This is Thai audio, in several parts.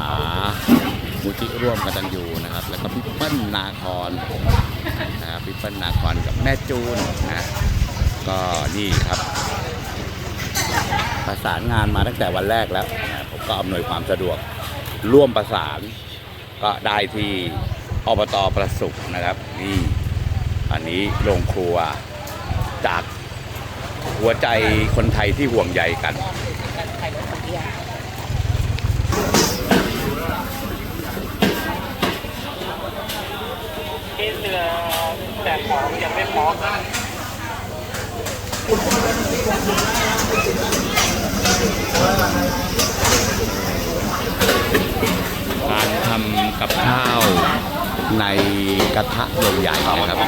ษามูลที่ร่วมกันตันยูนะครับ แล้วก็พี่เปิ้ลนาคอนนะครับพี่เปิ้ลนาคอนกับแม่จูนนะ ก็นี่ครับ ประสานงานมาตั้งแต่วันแรกแล้วนะผมก็อำนวยความสะดวกร่วมประสาน ก็ได้ที่อบตประสุขนะครับ นี่อันนี้โรงครัวจากหัวใจคนไทยที่ห่วงใยกัน ที่เรือแต่ ของยังไม่พร้อมนะการทำกับข้าวในกระทะใหญ่ๆนะครับ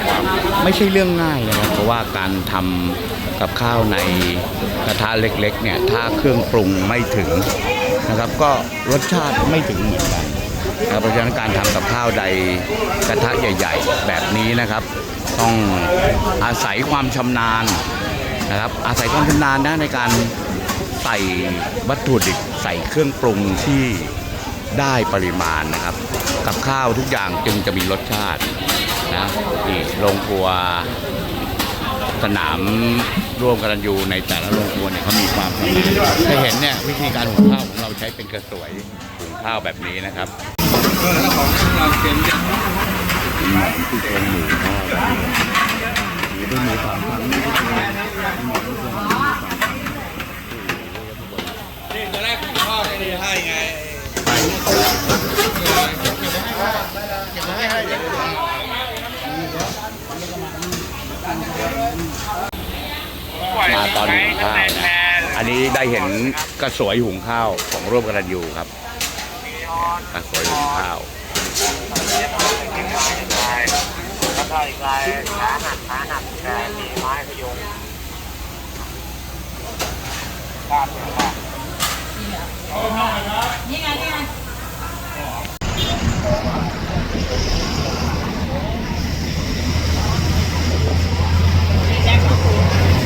ไม่ใช่เรื่องง่ายนะครับ เพราะว่าการทำกับข้าวในกระทะเล็กๆเนี่ยถ้าเครื่องปรุงไม่ถึงนะครับ ก็รสชาติไม่ถึงเหมือนกัน เพราะฉะนั้นการทำกับข้าวในกระทะใหญ่ ๆ แบบนี้นะครับ ต้องอาศัยความชำนาญนะครับ อาศัยความชำนาญนะในการใส่วัตถุดิบใส่เครื่องปรุงที่ได้ปริมาณนะครับ กับข้าวทุกอย่างจึงจะมีรสชาตินะนี่โรงครัวสนามร่วมกันอยู่ในแต่ละโรงครัวเนี่ยเขามีความชำนาญจะเห็นเนี่ยวิธีการหุงข้าวของเราใช้เป็นกระสวยหุงข้าวแบบนี้นะครับ มูที่เป็นหมูทอดหมูเป็นหมูสามชั้นนี่ก็เป็นหมูที่เป็นหมูสามชั้นนี่ตอนแรกผมทอดไอ้นี่ให้ไงมาตอนหุงข้าวนะอันนี้ได้เห็นกระสวยหุงข้าวของร่วมกันอยู่ครับ อะสวยหนึ่ข้าวแล้วก็อีกลายขาหักขาหักแต่มีไม้พยุงภาพเนี่ยว่านี่ไงนี่ไง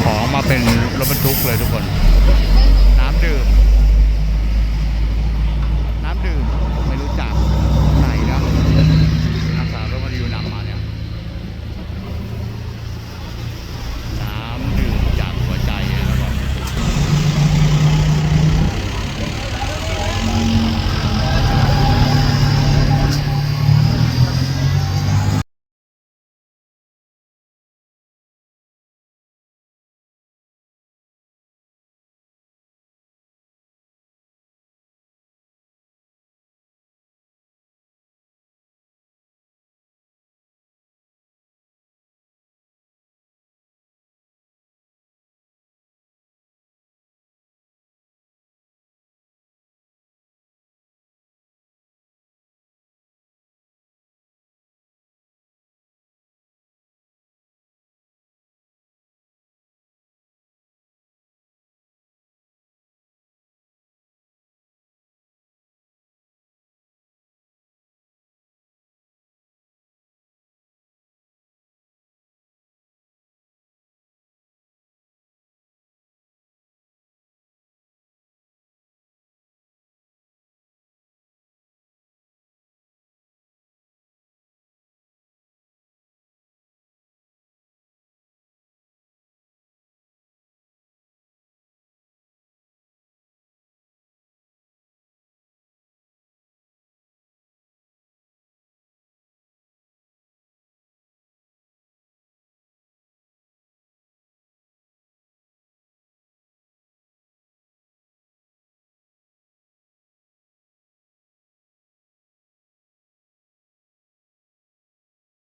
ของมาเป็นรถบรรทุกเลยทุกคน น้ำดื่ม